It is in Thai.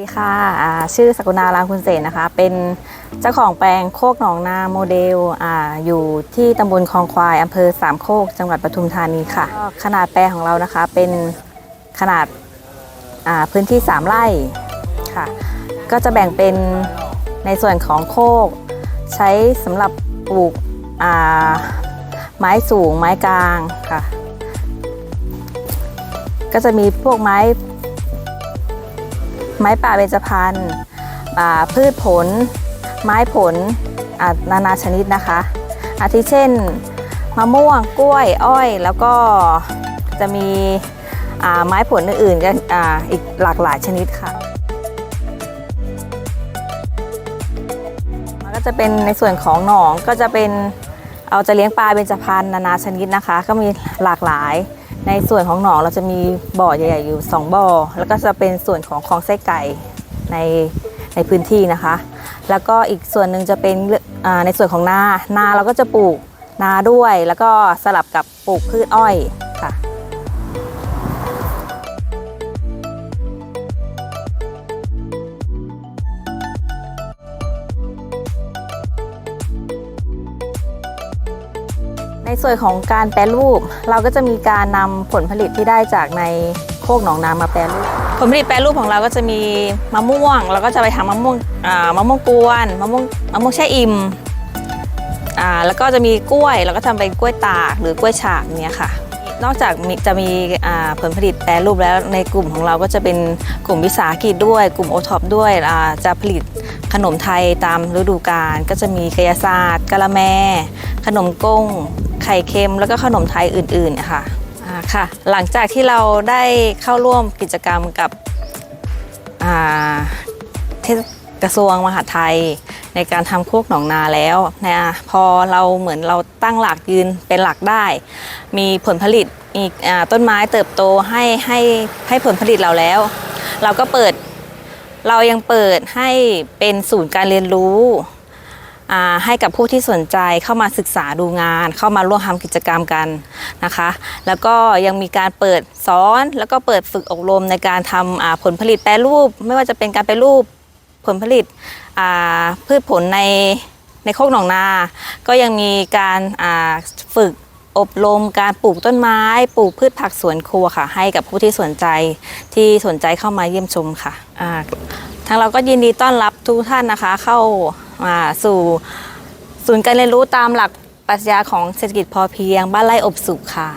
ดีค่ะชื่อสกุณาลางคุณเสนนะคะ เป็นเจ้าของแปลงโคกหนองนาโมเดลออยู่ที่ตำบลคลองควายอำเภอสามโคก จังหวัดปทุมธานีค่ะ ขนาดแปลงของเรานะคะ เป็นขนาดาพื้นที่ 3 ไร่ค่ะ ก็จะแบ่งเป็นในส่วนของโคก ใช้สำหรับปลูกไม้สูงไม้กลางค่ะ ก็จะมีพวกไม้ ไม้ป่าเบญจพรรณพืชผล ไม้ผลนานาชนิดนะคะ อาทิเช่น มะม่วงกล้วยอ้อย แล้วก็จะมีไม้ผลอื่นๆกันอีกหลากหลายชนิดค่ะมันก็จะเป็นในส่วนของหนองก็จะเป็นเอาจะเลี้ยงปลาเบญจพรรณนานาชนิดนะคะ ก็มีหลากหลาย ในส่วนของหนองเราจะมีบ่อใหญ่ๆอยู่ 2บ่อแล้วก็จะเป็นส่วนของคลองไส้ไก่ในในพื้นที่นะคะ แล้วก็อีกส่วนหนึ่งจะเป็นในส่วนของนานาเราก็จะปลูกนาด้วย แล้วก็สลับกับปลูกพืชอ้อย ในส่วนของการแปรรูป เราก็จะมีการนำผลผลิตที่ได้จากในโคกหนองนามาแปรรูป ผลผลิตแปรรูปของเราก็จะมีมะม่วง เราก็จะไปทำมะม่วงมะม่วงกวนมะม่วงมะม่วงแช่อิ่มแล้วก็จะมีกล้วยเราก็ทำเป็นกล้วยตากหรือกล้วยฉาบเนี่ยค่ะ นอกจากจะมีผลผลิตแปรรูปแล้วในกลุ่มของเราก็จะเป็นกลุ่มวิสาหกิจด้วย กลุ่มโอท็อปด้วยจะผลิตขนมไทยตามฤดูกาลก็จะมีกายศาสตร์กะละแม ขนมก้ง ไข่เค็มแล้วก็ขนมไทยอื่นๆนะคะอ่าค่ะ หลังจากที่เราได้เข้าร่วมกิจกรรมกับกระทรวงมหาดไทย ในการทำโคกหนองนาแล้วนะพอเราเหมือนเราตั้งหลักยืนเป็นหลักได้ มีผลผลิตมีอ่าต้นไม้เติบโตให้ให้ให้ผลผลิตเราแล้ว เราก็เปิดเรายังเปิดให้เป็นศูนย์การเรียนรู้ ให้กับผู้ที่สนใจเข้ามาศึกษาดูงาน เข้ามาร่วมทำกิจกรรมกันนะคะ แล้วก็ยังมีการเปิดสอนแล้วก็เปิดฝึกอบรมในการทำผลผลิตแปรรูป ไม่ว่าจะเป็นการแปรรูปผลผลิตพืชผลในในโคกหนองนา ก็ยังมีการฝึกอบรมการปลูกต้นไม้ ปลูกพืชผักสวนครัวค่ะ ให้กับผู้ที่สนใจที่สนใจเข้ามาเยี่ยมชมค่ะทางเราก็ยินดีต้อนรับทุกท่านนะคะเข้า สู่ศูนย์การเรียนรู้ตามหลักปรัชญาของเศรษฐกิจพอเพียง บ้านไร่อบสุขค่ะ